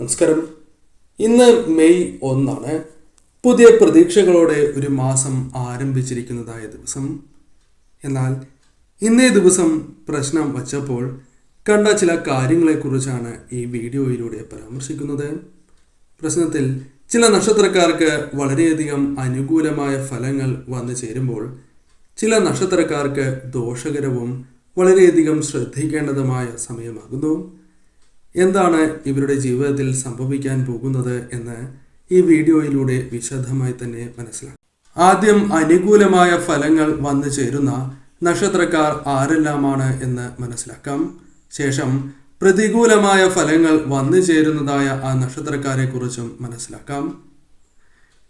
നമസ്കാരം. ഇന്ന് മെയ് ഒന്നാണ്. പുതിയ പ്രതീക്ഷകളോടെ ഒരു മാസം ആരംഭിച്ചിരിക്കുന്നതായ ദിവസം. എന്നാൽ ഇന്നേ ദിവസം പ്രശ്നം വച്ചപ്പോൾ കണ്ട ചില കാര്യങ്ങളെക്കുറിച്ചാണ് ഈ വീഡിയോയിലൂടെ പരാമർശിക്കുന്നത്. പ്രശ്നത്തിൽ ചില നക്ഷത്രക്കാർക്ക് വളരെയധികം അനുകൂലമായ ഫലങ്ങൾ വന്നു ചേരുമ്പോൾ ചില നക്ഷത്രക്കാർക്ക് ദോഷകരവും വളരെയധികം ശ്രദ്ധിക്കേണ്ടതുമായ സമയമാകുന്നു. എന്താണ് ഇവരുടെ ജീവിതത്തിൽ സംഭവിക്കാൻ പോകുന്നത് എന്ന് ഈ വീഡിയോയിലൂടെ വിശദമായി തന്നെ മനസ്സിലാക്കാം. ആദ്യം അനുകൂലമായ ഫലങ്ങൾ വന്നു ചേരുന്ന നക്ഷത്രക്കാർ ആരെല്ലാമാണ് എന്ന് മനസ്സിലാക്കാം. ശേഷം പ്രതികൂലമായ ഫലങ്ങൾ വന്നു ചേരുന്നതായ ആ നക്ഷത്രക്കാരെ കുറിച്ചും മനസ്സിലാക്കാം.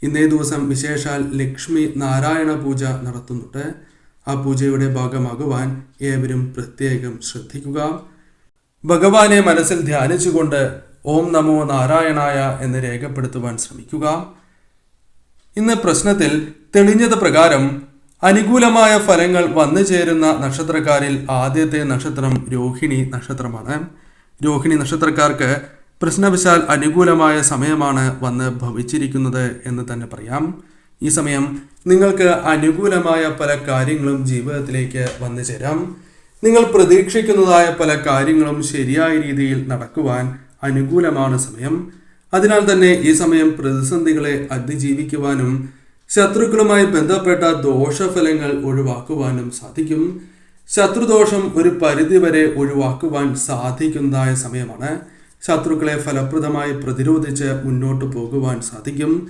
ഇന്നേ ദിവസം വിശേഷാൽ ലക്ഷ്മി നാരായണ പൂജ നടത്തുന്നുണ്ട്. ആ പൂജയുടെ ഭാഗമാകുവാൻ ഏവരും പ്രത്യേകം ശ്രദ്ധിക്കുക. ഭഗവാനെ മനസ്സിൽ ധ്യാനിച്ചുകൊണ്ട് ഓം നമോ നാരായണായ എന്ന് രേഖപ്പെടുത്തുവാൻ ശ്രമിക്കുക. ഇന്ന് പ്രശ്നത്തിൽ തെളിഞ്ഞത് പ്രകാരം അനുകൂലമായ ഫലങ്ങൾ വന്നു ചേരുന്ന നക്ഷത്രക്കാരിൽ ആദ്യത്തെ നക്ഷത്രം രോഹിണി നക്ഷത്രമാണ്. രോഹിണി നക്ഷത്രക്കാർക്ക് പ്രശ്നവശാൽ അനുകൂലമായ സമയമാണ് വന്ന് ഭവിച്ചിരിക്കുന്നത് എന്ന് തന്നെ പറയാം. ഈ സമയം നിങ്ങൾക്ക് അനുകൂലമായ പല കാര്യങ്ങളും ജീവിതത്തിലേക്ക് വന്നു ചേരാം. നിങ്ങൾ പ്രതീക്ഷിക്കുന്നതായ പല കാര്യങ്ങളും ശരിയായ രീതിയിൽ നടക്കുവാൻ അനുകൂലമാണ് സമയം. അതിനാൽ തന്നെ ഈ സമയം പ്രതിസന്ധികളെ അതിജീവിക്കുവാനും ശത്രുക്കളുമായി ബന്ധപ്പെട്ട ദോഷഫലങ്ങൾ ഒഴിവാക്കുവാനും സാധിക്കും. ശത്രുദോഷം ഒരു പരിധിവരെ ഒഴിവാക്കുവാൻ സാധിക്കുന്നതായ സമയമാണ്. ശത്രുക്കളെ ഫലപ്രദമായി പ്രതിരോധിച്ച് മുന്നോട്ട് പോകുവാൻ സാധിക്കും.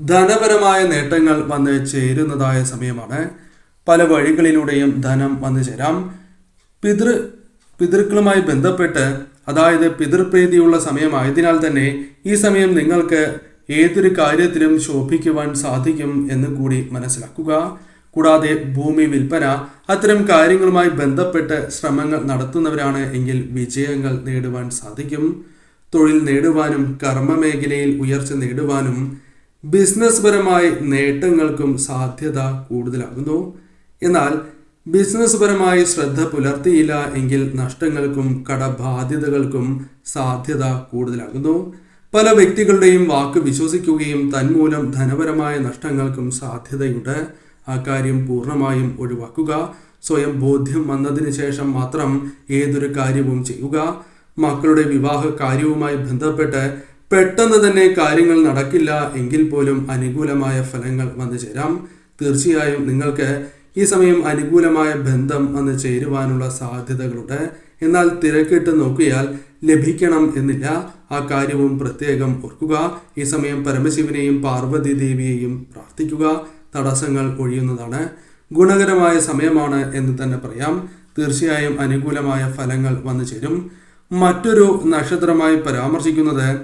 ധനപരമായ നേട്ടങ്ങൾ വന്ന് ചേരുന്നതായ സമയമാണ്. പല വഴികളിലൂടെയും ധനം വന്നു ചേരാം. പിതൃ പിതൃക്കളുമായി ബന്ധപ്പെട്ട് അതായത് പിതൃപ്രീതിയുള്ള സമയമായതിനാൽ തന്നെ ഈ സമയം നിങ്ങൾക്ക് ഏതൊരു കാര്യത്തിലും ശോഭിക്കുവാൻ സാധിക്കും എന്ന് കൂടി മനസ്സിലാക്കുക. കൂടാതെ ഭൂമി വിൽപ്പന അത്തരം കാര്യങ്ങളുമായി ബന്ധപ്പെട്ട് ശ്രമങ്ങൾ നടത്തുന്നവരാണ് എങ്കിൽ വിജയങ്ങൾ നേടുവാൻ സാധിക്കും. തൊഴിൽ നേടുവാനും കർമ്മമേഖലയിൽ ഉയർച്ച നേടുവാനും ബിസിനസ് പരമായി നേട്ടങ്ങൾക്കും സാധ്യത കൂടുതലാകുന്നു. എന്നാൽ ബിസിനസ് പരമായി ശ്രദ്ധ പുലർത്തിയില്ല എങ്കിൽ നഷ്ടങ്ങൾക്കും കടബാധ്യതകൾക്കും സാധ്യത കൂടുതലാകുന്നു. പല വ്യക്തികളുടെയും വാക്ക് വിശ്വസിക്കുകയും തന്മൂലം ധനപരമായ നഷ്ടങ്ങൾക്കും സാധ്യതയുണ്ട്. ആ കാര്യം പൂർണമായും ഒഴിവാക്കുക. സ്വയം ബോധ്യം വന്നതിന് ശേഷം മാത്രം ഏതൊരു കാര്യവും ചെയ്യുക. മക്കളുടെ വിവാഹ കാര്യവുമായി ബന്ധപ്പെട്ട് പെട്ടെന്ന് തന്നെ കാര്യങ്ങൾ നടക്കില്ല എങ്കിൽ പോലും അനുകൂലമായ ഫലങ്ങൾ വന്നു ചേരാം തീർച്ചയായും നിങ്ങൾക്ക് ഈ സമയം അനുകൂലമായ ബന്ധം വന്ന് ചേരുവാനുള്ള സാധ്യതകളുണ്ട്. എന്നാൽ തിരക്കിട്ട് നോക്കിയാൽ ലഭിക്കണം എന്നില്ല. ആ കാര്യവും പ്രത്യേകം ഓർക്കുക. ഈ സമയം പരമശിവനെയും പാർവതി ദേവിയെയും പ്രാർത്ഥിക്കുക. തടസ്സങ്ങൾ ഒഴിയുന്നതാണ്. ഗുണകരമായ സമയമാണ് എന്ന് തന്നെ പറയാം. തീർച്ചയായും അനുകൂലമായ ഫലങ്ങൾ വന്നു ചേരും. മറ്റൊരു നക്ഷത്രമായി പരാമർശിക്കുന്നത്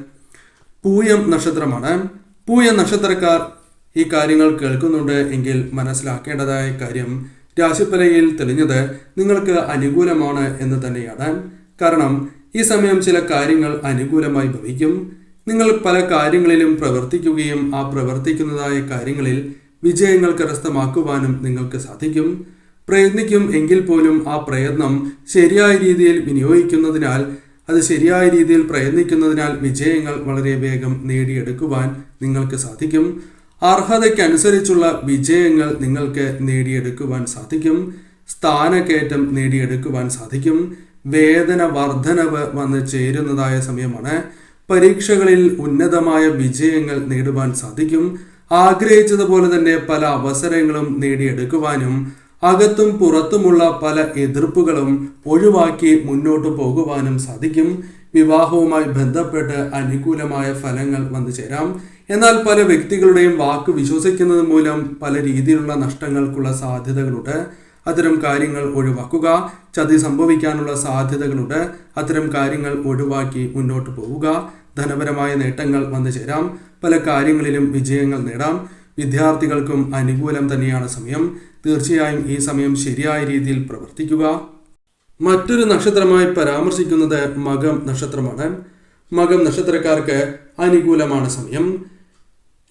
പൂയം നക്ഷത്രമാണ്. പൂയം നക്ഷത്രക്കാർ ഈ കാര്യങ്ങൾ കേൾക്കുന്നുണ്ട് എങ്കിൽ മനസ്സിലാക്കേണ്ടതായ കാര്യം രാശിഫലയിൽ തെളിഞ്ഞത് നിങ്ങൾക്ക് അനുകൂലമാണ് എന്ന് തന്നെയാണ്. കാരണം ഈ സമയം ചില കാര്യങ്ങൾ അനുകൂലമായി ഭവിക്കും. നിങ്ങൾ പല കാര്യങ്ങളിലും പ്രവർത്തിക്കുകയും ആ പ്രവർത്തിക്കുന്നതായ കാര്യങ്ങളിൽ വിജയങ്ങൾ കരസ്ഥമാക്കുവാനും നിങ്ങൾക്ക് സാധിക്കും. പ്രയത്നിക്കും എങ്കിൽ പോലും ആ പ്രയത്നം ശരിയായ രീതിയിൽ വിനിയോഗിക്കുന്നതിനാൽ അത് ശരിയായ രീതിയിൽ പ്രയത്നിക്കുന്നതിനാൽ വിജയങ്ങൾ വളരെ വേഗം നേടിയെടുക്കുവാൻ നിങ്ങൾക്ക് സാധിക്കും. അർഹതയ്ക്കനുസരിച്ചുള്ള വിജയങ്ങൾ നിങ്ങൾക്ക് നേടിയെടുക്കുവാൻ സാധിക്കും. സ്ഥാനക്കയറ്റം നേടിയെടുക്കുവാൻ സാധിക്കും. വേതന വർധനവ് വന്ന് ചേരുന്നതായ സമയമാണ്. പരീക്ഷകളിൽ ഉന്നതമായ വിജയങ്ങൾ നേടുവാൻ സാധിക്കും. ആഗ്രഹിച്ചതുപോലെ തന്നെ പല അവസരങ്ങളും നേടിയെടുക്കുവാനും അകത്തും പുറത്തുമുള്ള പല എതിർപ്പുകളും ഒഴിവാക്കി മുന്നോട്ട് പോകുവാനും സാധിക്കും. വിവാഹവുമായി ബന്ധപ്പെട്ട് അനുകൂലമായ ഫലങ്ങൾ വന്നു ചേരാം എന്നാൽ പല വ്യക്തികളുടെയും വാക്ക് വിശ്വസിക്കുന്നത് മൂലം പല രീതിയിലുള്ള നഷ്ടങ്ങൾക്കുള്ള സാധ്യതകളുണ്ട്. അത്തരം കാര്യങ്ങൾ ഒഴിവാക്കുക ചതി സംഭവിക്കാനുള്ള സാധ്യതകളുണ്ട്. അത്തരം കാര്യങ്ങൾ ഒഴിവാക്കി മുന്നോട്ട് പോവുക ധനപരമായ നേട്ടങ്ങൾ വന്നു ചേരാം പല കാര്യങ്ങളിലും വിജയങ്ങൾ നേടാം. വിദ്യാർത്ഥികൾക്കും അനുകൂലം തന്നെയാണ് സമയം. തീർച്ചയായും ഈ സമയം ശരിയായ രീതിയിൽ പ്രവർത്തിക്കുക. മറ്റൊരു നക്ഷത്രമായി പരാമർശിക്കുന്നത് മകം നക്ഷത്രമാണ്. മകം നക്ഷത്രക്കാർക്ക് അനുകൂലമാണ് സമയം.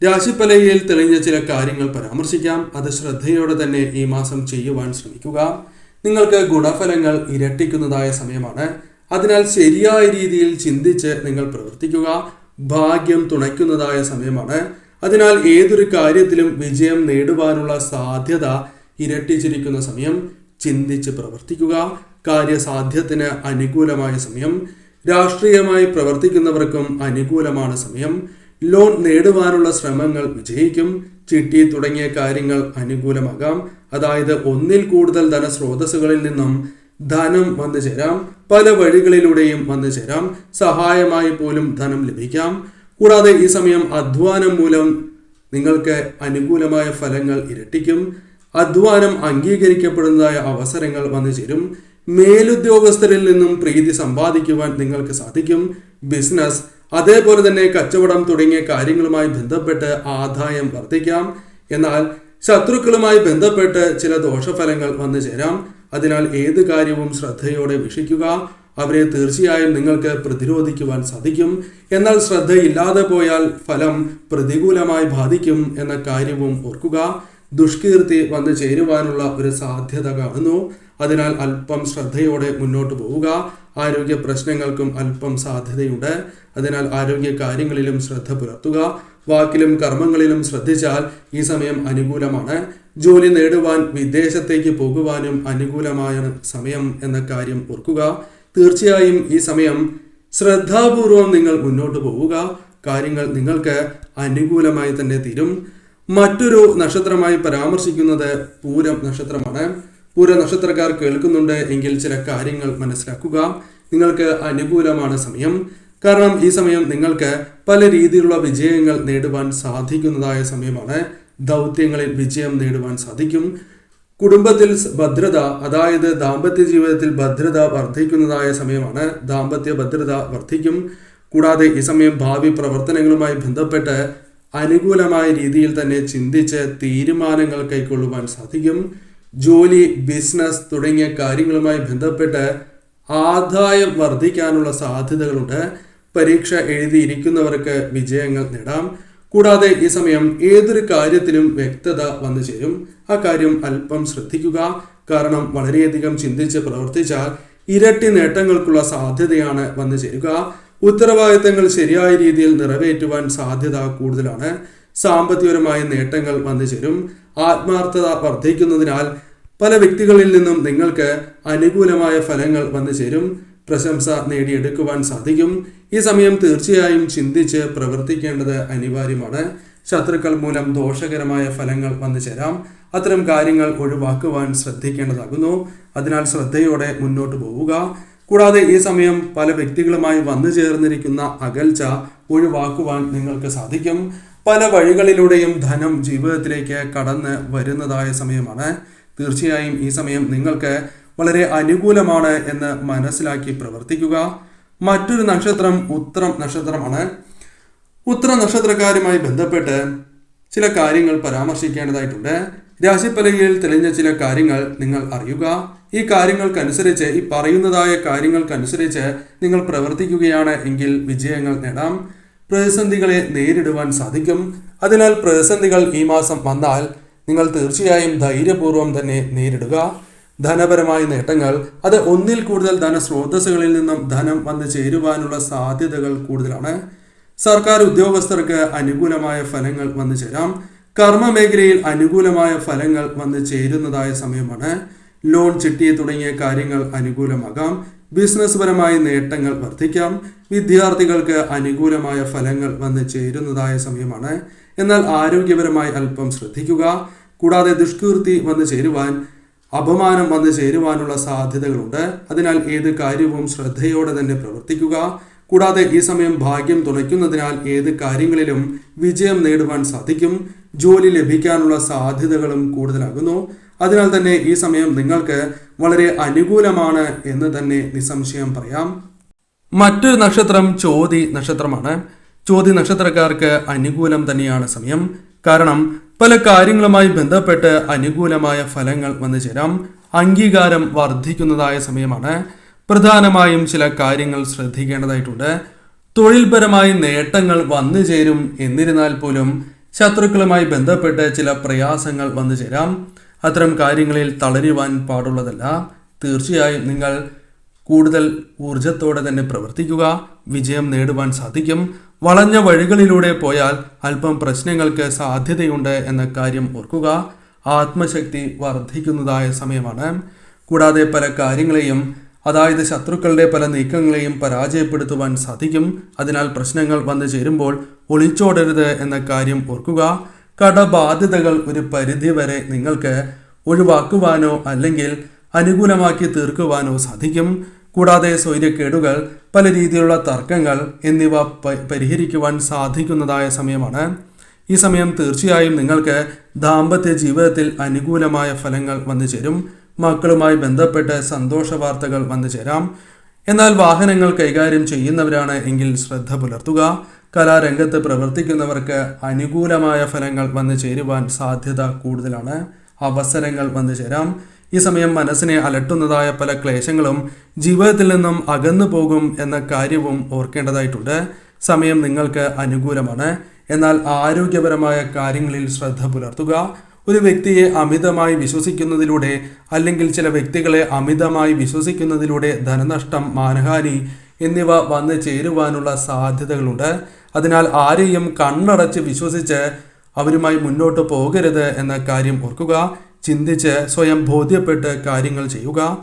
രാശിപ്പലയിൽ തെളിഞ്ഞ ചില കാര്യങ്ങൾ പരാമർശിക്കാം. അത് ശ്രദ്ധയോടെ തന്നെ ഈ മാസം ചെയ്യുവാൻ ശ്രമിക്കുക. നിങ്ങൾക്ക് ഗുണഫലങ്ങൾ ഇരട്ടിക്കുന്നതായ സമയമാണ്. അതിനാൽ ശരിയായ രീതിയിൽ ചിന്തിച്ച് നിങ്ങൾ പ്രവർത്തിക്കുക. ഭാഗ്യം തുണയ്ക്കുന്നതായ സമയമാണ്. അതിനാൽ ഏതൊരു കാര്യത്തിലും വിജയം നേടുവാനുള്ള സാധ്യത ഇരട്ടിച്ചിരിക്കുന്ന സമയം. ചിന്തിച്ച് പ്രവർത്തിക്കുക. കാര്യസാധ്യത്തിന് അനുകൂലമായ സമയം. രാഷ്ട്രീയമായി പ്രവർത്തിക്കുന്നവർക്കും അനുകൂലമാണ് സമയം. ലോൺ നേടുവാനുള്ള ശ്രമങ്ങൾ വിജയിക്കും. ചിട്ടി തുടങ്ങിയ കാര്യങ്ങൾ അനുകൂലമാകാം. അതായത് ഒന്നിൽ കൂടുതൽ ധനസ്രോതസ്സുകളിൽ നിന്നും ധനം വന്നു ചേരാം. പല വഴികളിലൂടെയും വന്നു ചേരാം. സഹായമായി പോലും ധനം ലഭിക്കാം. കൂടാതെ ഈ സമയം അധ്വാനം മൂലം നിങ്ങൾക്ക് അനുകൂലമായ ഫലങ്ങൾ ഇരട്ടിക്കും. അധ്വാനം അംഗീകരിക്കപ്പെടുന്നതായ അവസരങ്ങൾ വന്നു ചേരും. മേലുദ്യോഗസ്ഥരിൽ നിന്നും പ്രീതി സമ്പാദിക്കുവാൻ നിങ്ങൾക്ക് സാധിക്കും. ബിസിനസ് അതേപോലെ തന്നെ കച്ചവടം തുടങ്ങിയ കാര്യങ്ങളുമായി ബന്ധപ്പെട്ട് ആദായം വർദ്ധിക്കാം. എന്നാൽ ശത്രുക്കളുമായി ബന്ധപ്പെട്ട് ചില ദോഷഫലങ്ങൾ വന്നു ചേരാം. അതിനാൽ ഏത് കാര്യവും ശ്രദ്ധയോടെ വീക്ഷിക്കുക. അവരെ തീർച്ചയായും നിങ്ങൾക്ക് പ്രതിരോധിക്കുവാൻ സാധിക്കും. എന്നാൽ ശ്രദ്ധയില്ലാതെ പോയാൽ ഫലം പ്രതികൂലമായി ബാധിക്കും എന്ന കാര്യവും ഓർക്കുക. ദുഷ്കീർത്തി വന്നു ചേരുവാനുള്ള ഒരു സാധ്യത കാണുന്നു. അതിനാൽ അല്പം ശ്രദ്ധയോടെ മുന്നോട്ട് പോവുക. ആരോഗ്യ പ്രശ്നങ്ങൾക്കും അല്പം സാധ്യതയുണ്ട്. അതിനാൽ ആരോഗ്യ കാര്യങ്ങളിലും ശ്രദ്ധ പുലർത്തുക. വാക്കിലും കർമ്മങ്ങളിലും ശ്രദ്ധിച്ചാൽ ഈ സമയം അനുകൂലമാണ്. ജോലി നേടുവാൻ വിദേശത്തേക്ക് പോകുവാനും അനുകൂലമായ സമയം എന്ന കാര്യം ഓർക്കുക. തീർച്ചയായും ഈ സമയം ശ്രദ്ധാപൂർവം നിങ്ങൾ മുന്നോട്ട് പോവുക. കാര്യങ്ങൾ നിങ്ങൾക്ക് അനുകൂലമായി തന്നെ തീരും. മറ്റൊരു നക്ഷത്രമായി പരാമർശിക്കുന്നത് പൂരം നക്ഷത്രമാണ്. പൂര നക്ഷത്രക്കാർ കേൾക്കുന്നുണ്ട് എങ്കിൽ ചില കാര്യങ്ങൾ മനസ്സിലാക്കുക. നിങ്ങൾക്ക് അനുകൂലമാണ് സമയം. കാരണം ഈ സമയം നിങ്ങൾക്ക് പല രീതിയിലുള്ള വിജയങ്ങൾ നേടുവാൻ സാധിക്കുന്നതായ സമയമാണ്. ദൗത്യങ്ങളിൽ വിജയം നേടുവാൻ സാധിക്കും. കുടുംബത്തിൽ ഭദ്രത അതായത് ദാമ്പത്യ ജീവിതത്തിൽ ഭദ്രത വർദ്ധിക്കുന്നതായ സമയമാണ്. ദാമ്പത്യ ഭദ്രത വർദ്ധിക്കും. കൂടാതെ ഈ സമയം ഭാവി പ്രവർത്തനങ്ങളുമായി ബന്ധപ്പെട്ട് അനുകൂലമായ രീതിയിൽ തന്നെ ചിന്തിച്ച് തീരുമാനങ്ങൾ കൈക്കൊള്ളുവാൻ സാധിക്കും. ജോലി ബിസിനസ് തുടങ്ങിയ കാര്യങ്ങളുമായി ബന്ധപ്പെട്ട് ആദായം വർദ്ധിക്കാനുള്ള സാധ്യതകളുണ്ട്. പരീക്ഷ എഴുതിയിരിക്കുന്നവർക്ക് വിജയങ്ങൾ നേടാം. കൂടാതെ ഈ സമയം ഏതൊരു കാര്യത്തിലും വ്യക്തത വന്നു ചേരും. ആ കാര്യം അല്പം ശ്രദ്ധിക്കുക. കാരണം വളരെയധികം ചിന്തിച്ച് പ്രവർത്തിച്ചാൽ ഇരട്ടി നേട്ടങ്ങൾക്കുള്ള സാധ്യതയാണ് വന്നു ചേരുക. ഉത്തരവാദിത്തങ്ങൾ ശരിയായ രീതിയിൽ നിറവേറ്റുവാൻ സാധ്യത കൂടുതലാണ്. സാമ്പത്തികപരമായ നേട്ടങ്ങൾ വന്നു ചേരും. ആത്മാർത്ഥത വർദ്ധിക്കുന്നതിനാൽ പല വ്യക്തികളിൽ നിന്നും നിങ്ങൾക്ക് അനുകൂലമായ ഫലങ്ങൾ വന്നു ചേരും. പ്രശംസ നേടിയെടുക്കുവാൻ സാധിക്കും. ഈ സമയം തീർച്ചയായും ചിന്തിച്ച് പ്രവർത്തിക്കേണ്ടത് അനിവാര്യമാണ്. ശത്രുക്കൾ മൂലം ദോഷകരമായ ഫലങ്ങൾ വന്നു ചേരാം. അത്തരം കാര്യങ്ങൾ ഒഴിവാക്കുവാൻ ശ്രദ്ധിക്കേണ്ടതാകുന്നു. അതിനാൽ ശ്രദ്ധയോടെ മുന്നോട്ട് പോവുക. കൂടാതെ ഈ സമയം പല വ്യക്തികളുമായി വന്നു ചേർന്നിരിക്കുന്ന അകൽച്ച ഒഴിവാക്കുവാൻ നിങ്ങൾക്ക് സാധിക്കും. പല വഴികളിലൂടെയും ധനം ജീവിതത്തിലേക്ക് കടന്ന് വരുന്നതായ സമയമാണ്. തീർച്ചയായും ഈ സമയം നിങ്ങൾക്ക് വളരെ അനുകൂലമാണ് എന്ന് മനസ്സിലാക്കി പ്രവർത്തിക്കുക. മറ്റൊരു നക്ഷത്രം ഉത്രം നക്ഷത്രമാണ്. ഉത്തര നക്ഷത്രക്കാരുമായി ബന്ധപ്പെട്ട് ചില കാര്യങ്ങൾ പരാമർശിക്കേണ്ടതായിട്ടുണ്ട്. രാശിപ്പലകയിൽ തെളിഞ്ഞ ചില കാര്യങ്ങൾ നിങ്ങൾ അറിയുക. ഈ കാര്യങ്ങൾക്കനുസരിച്ച് ഈ പറയുന്നതായ കാര്യങ്ങൾക്കനുസരിച്ച് നിങ്ങൾ പ്രവർത്തിക്കുകയാണ് എങ്കിൽ വിജയങ്ങൾ നേടാം. പ്രതിസന്ധികളെ നേരിടുവാൻ സാധിക്കും. അതിനാൽ പ്രതിസന്ധികൾ ഈ മാസം വന്നാൽ നിങ്ങൾ തീർച്ചയായും ധൈര്യപൂർവം തന്നെ നേരിടുക. ധനപരമായ നേട്ടങ്ങൾ അത് ഒന്നിൽ കൂടുതൽ ധനസ്രോതസ്സുകളിൽ നിന്നും ധനം വന്നു ചേരുവാനുള്ള സാധ്യതകൾ കൂടുതലാണ്. സർക്കാർ ഉദ്യോഗസ്ഥർക്ക് അനുകൂലമായ ഫലങ്ങൾ വന്നു ചേരാം. കർമ്മ മേഖലയിൽ അനുകൂലമായ ഫലങ്ങൾ വന്നു ചേരുന്നതായ സമയമാണ്. ലോൺ ചിട്ടി തുടങ്ങിയ കാര്യങ്ങൾ അനുകൂലമാകാം. ബിസിനസ് പരമായ നേട്ടങ്ങൾ വർദ്ധിക്കാം. വിദ്യാർത്ഥികൾക്ക് അനുകൂലമായ ഫലങ്ങൾ വന്നു ചേരുന്നതായ സമയമാണ്. എന്നാൽ ആരോഗ്യപരമായി അല്പം ശ്രദ്ധിക്കുക. കൂടാതെ ദുഷ്കീർത്തി വന്നു ചേരുവാൻ അപമാനം വന്നു ചേരുവാനുള്ള സാധ്യതകളുണ്ട്. അതിനാൽ ഏത് കാര്യവും ശ്രദ്ധയോടെ തന്നെ പ്രവർത്തിക്കുക. കൂടാതെ ഈ സമയം ഭാഗ്യം തുണയ്ക്കുന്നതിനാൽ ഏത് കാര്യങ്ങളിലും വിജയം നേടുവാൻ സാധിക്കും. ജോലി ലഭിക്കാനുള്ള സാധ്യതകളും കൂടുതലാകുന്നു. അതിനാൽ തന്നെ ഈ സമയം നിങ്ങൾക്ക് വളരെ അനുകൂലമാണ് എന്ന് തന്നെ നിസ്സംശയം പറയാം. മറ്റൊരു നക്ഷത്രം ചോതി നക്ഷത്രമാണ്. ചോതി നക്ഷത്രക്കാർക്ക് അനുകൂലം തന്നെയാണ് സമയം. കാരണം പല കാര്യങ്ങളുമായി ബന്ധപ്പെട്ട് അനുകൂലമായ ഫലങ്ങൾ വന്നു ചേരാം. അംഗീകാരം വർദ്ധിക്കുന്നതായ സമയമാണ്. പ്രധാനമായും ചില കാര്യങ്ങൾ ശ്രദ്ധിക്കേണ്ടതായിട്ടുണ്ട്. തൊഴിൽപരമായി നേട്ടങ്ങൾ വന്നു ചേരും എന്നിരുന്നാൽ പോലും ശത്രുക്കളുമായി ബന്ധപ്പെട്ട് ചില പ്രയാസങ്ങൾ വന്നു ചേരാം. അത്തരം കാര്യങ്ങളിൽ തളരുവാൻ പാടുള്ളതല്ല. തീർച്ചയായും നിങ്ങൾ കൂടുതൽ ഊർജത്തോടെ തന്നെ പ്രവർത്തിക്കുക. വിജയം നേടുവാൻ സാധിക്കും. വളഞ്ഞ വഴികളിലൂടെ പോയാൽ അല്പം പ്രശ്നങ്ങൾക്ക് സാധ്യതയുണ്ട് എന്ന കാര്യം ഓർക്കുക. ആത്മശക്തി വർദ്ധിക്കുന്നതായ സമയമാണ്. കൂടാതെ പല കാര്യങ്ങളെയും അതായത് ശത്രുക്കളുടെ പല നീക്കങ്ങളെയും പരാജയപ്പെടുത്തുവാൻ സാധിക്കും. അതിനാൽ പ്രശ്നങ്ങൾ വന്നു ചേരുമ്പോൾ ഒളിച്ചോടരുത് എന്ന കാര്യം ഓർക്കുക. കടബാധ്യതകൾ ഒരു പരിധിവരെ നിങ്ങൾക്ക് ഒഴിവാക്കുവാനോ അല്ലെങ്കിൽ അനുകൂലമാക്കി തീർക്കുവാനോ സാധിക്കും. കൂടാതെ സ്വൈര്യക്കേടുകൾ പല രീതിയിലുള്ള തർക്കങ്ങൾ എന്നിവ പരിഹരിക്കുവാൻ സാധിക്കുന്നതായ സമയമാണ്. ഈ സമയം തീർച്ചയായും നിങ്ങൾക്ക് ദാമ്പത്യ ജീവിതത്തിൽ അനുകൂലമായ ഫലങ്ങൾ വന്നു ചേരും. മക്കളുമായി ബന്ധപ്പെട്ട് സന്തോഷ വാർത്തകൾ വന്നു ചേരാം. എന്നാൽ വാഹനങ്ങൾ കൈകാര്യം ചെയ്യുന്നവരാണ് എങ്കിൽ ശ്രദ്ധ പുലർത്തുക. കലാരംഗത്ത് പ്രവർത്തിക്കുന്നവർക്ക് അനുകൂലമായ ഫലങ്ങൾ വന്നു ചേരുവാൻ സാധ്യത കൂടുതലാണ്. അവസരങ്ങൾ വന്നു ചേരാം. ഈ സമയം മനസ്സിനെ അലട്ടുന്നതായ പല ക്ലേശങ്ങളും ജീവിതത്തിൽ നിന്നും അകന്നു പോകും എന്ന കാര്യവും ഓർക്കേണ്ടതായിട്ടുണ്ട്. സമയം നിങ്ങൾക്ക് അനുകൂലമാണ്. എന്നാൽ ആരോഗ്യപരമായ കാര്യങ്ങളിൽ ശ്രദ്ധ പുലർത്തുക. ഒരു വ്യക്തിയെ അമിതമായി വിശ്വസിക്കുന്നതിലൂടെ അല്ലെങ്കിൽ ചില വ്യക്തികളെ അമിതമായി വിശ്വസിക്കുന്നതിലൂടെ ധനനഷ്ടം മാനഹാനി എന്നിവ വന്നു ചേരുവാനുള്ള സാധ്യതകളുണ്ട്. അതിനാൽ ആരെയും കണ്ണടച്ച് വിശ്വസിച്ച് അവരുമായി മുന്നോട്ട് പോകരുത് എന്ന കാര്യം ഓർക്കുക. ചിന്തിച്ച് സ്വയം ബോധ്യപ്പെട്ട് കാര്യങ്ങൾ ചെയ്യുക.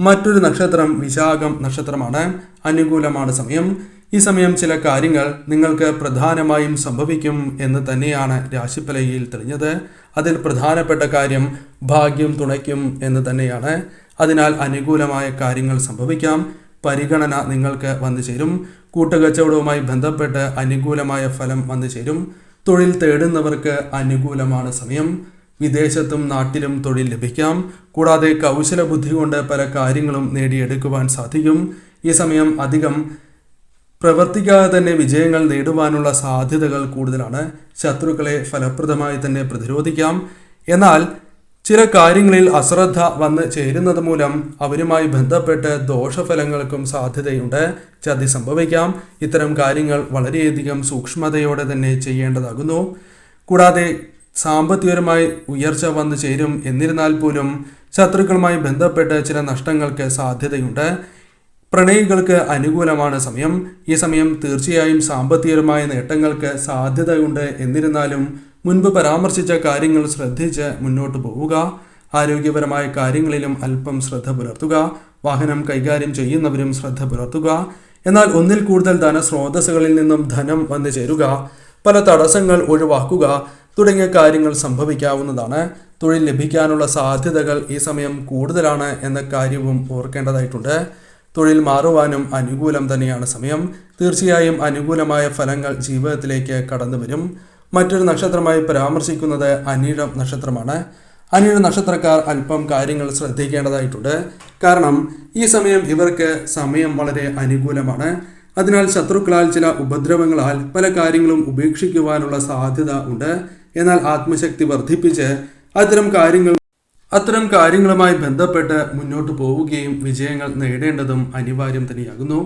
മറ്റൊരു നക്ഷത്രം വിശാഖം നക്ഷത്രമാണ്. അനുകൂലമാണ് സമയം. ഈ സമയം ചില കാര്യങ്ങൾ നിങ്ങൾക്ക് പ്രധാനമായും സംഭവിക്കും എന്ന് തന്നെയാണ് രാശിഫലയിൽ തെളിഞ്ഞത്. അതിൽ പ്രധാനപ്പെട്ട കാര്യം ഭാഗ്യം തുണയ്ക്കും എന്ന് തന്നെയാണ്. അതിനാൽ അനുകൂലമായ കാര്യങ്ങൾ സംഭവിക്കാം. പരിഗണന നിങ്ങൾക്ക് വന്നു ചേരും. കൂട്ടുകച്ചവടവുമായി ബന്ധപ്പെട്ട് അനുകൂലമായ ഫലം വന്നു ചേരും. തൊഴിൽ തേടുന്നവർക്ക് അനുകൂലമാണ് സമയം. വിദേശത്തും നാട്ടിലും തൊഴിൽ ലഭിക്കാം. കൂടാതെ കൗശല ബുദ്ധി കൊണ്ട് പല കാര്യങ്ങളും നേടിയെടുക്കുവാൻ സാധിക്കും. ഈ സമയം അധികം പ്രവർത്തിക്കാതെ തന്നെ വിജയങ്ങൾ നേടുവാനുള്ള സാധ്യതകൾ കൂടുതലാണ്. ശത്രുക്കളെ ഫലപ്രദമായി തന്നെ പ്രതിരോധിക്കാം. എന്നാൽ ചില കാര്യങ്ങളിൽ അശ്രദ്ധ വന്ന് ചേരുന്നത് മൂലം അവരുമായി ബന്ധപ്പെട്ട് ദോഷഫലങ്ങൾക്കും സാധ്യതയുണ്ട്. ചതി സംഭവിക്കാം. ഇത്തരം കാര്യങ്ങൾ വളരെയധികം സൂക്ഷ്മതയോടെ തന്നെ ചെയ്യേണ്ടതാകുന്നു. കൂടാതെ സാമ്പത്തികപരമായി ഉയർച്ച വന്നു ചേരും. എന്നിരുന്നാൽ പോലും ശത്രുക്കളുമായി ബന്ധപ്പെട്ട് ചില നഷ്ടങ്ങൾക്ക് സാധ്യതയുണ്ട്. പ്രണയികൾക്ക് അനുകൂലമാണ് സമയം. ഈ സമയം തീർച്ചയായും സാമ്പത്തികപരമായ നേട്ടങ്ങൾക്ക് സാധ്യതയുണ്ട്. എന്നിരുന്നാലും മുൻപ് പരാമർശിച്ച കാര്യങ്ങൾ ശ്രദ്ധിച്ച് മുന്നോട്ട് പോവുക. ആരോഗ്യപരമായ കാര്യങ്ങളിലും അല്പം ശ്രദ്ധ പുലർത്തുക. വാഹനം കൈകാര്യം ചെയ്യുന്നവരും ശ്രദ്ധ പുലർത്തുക. എന്നാൽ ഒന്നിൽ കൂടുതൽ ധനസ്രോതസ്സുകളിൽ നിന്നും ധനം വന്നു ചേരുക. പല തടസ്സങ്ങൾ ഒഴിവാക്കുക. തുടങ്ങിയ കാര്യങ്ങൾ സംഭവിക്കാവുന്നതാണ്. തൊഴിൽ ലഭിക്കാനുള്ള സാധ്യതകൾ ഈ സമയം കൂടുതലാണ് എന്ന കാര്യവും ഓർക്കേണ്ടതായിട്ടുണ്ട്. തൊഴിൽ മാറുവാനും അനുകൂലം തന്നെയാണ് സമയം. തീർച്ചയായും അനുകൂലമായ ഫലങ്ങൾ ജീവിതത്തിലേക്ക് കടന്നു വരും മറ്റൊരു നക്ഷത്രമായി പരാമർശിക്കുന്നത് അനിഴം നക്ഷത്രമാണ്. അനീഴ നക്ഷത്രക്കാർ അല്പം കാര്യങ്ങൾ ശ്രദ്ധിക്കേണ്ടതായിട്ടുണ്ട്. കാരണം ഈ സമയം ഇവർക്ക് സമയം വളരെ അനുകൂലമാണ്. അതിനാൽ ശത്രുക്കളാൽ ചില ഉപദ്രവങ്ങളാൽ പല കാര്യങ്ങളും ഉപേക്ഷിക്കുവാനുള്ള സാധ്യത ഉണ്ട്. എന്നാൽ ആത്മശക്തി വർദ്ധിപ്പിച്ച് അത്തരം കാര്യങ്ങൾ അത്തരം കാര്യങ്ങളുമായി ബന്ധപ്പെട്ട് മുന്നോട്ട് പോവുകയും വിജയങ്ങൾ നേടേണ്ടതും അനിവാര്യം തന്നെയാകുന്നു.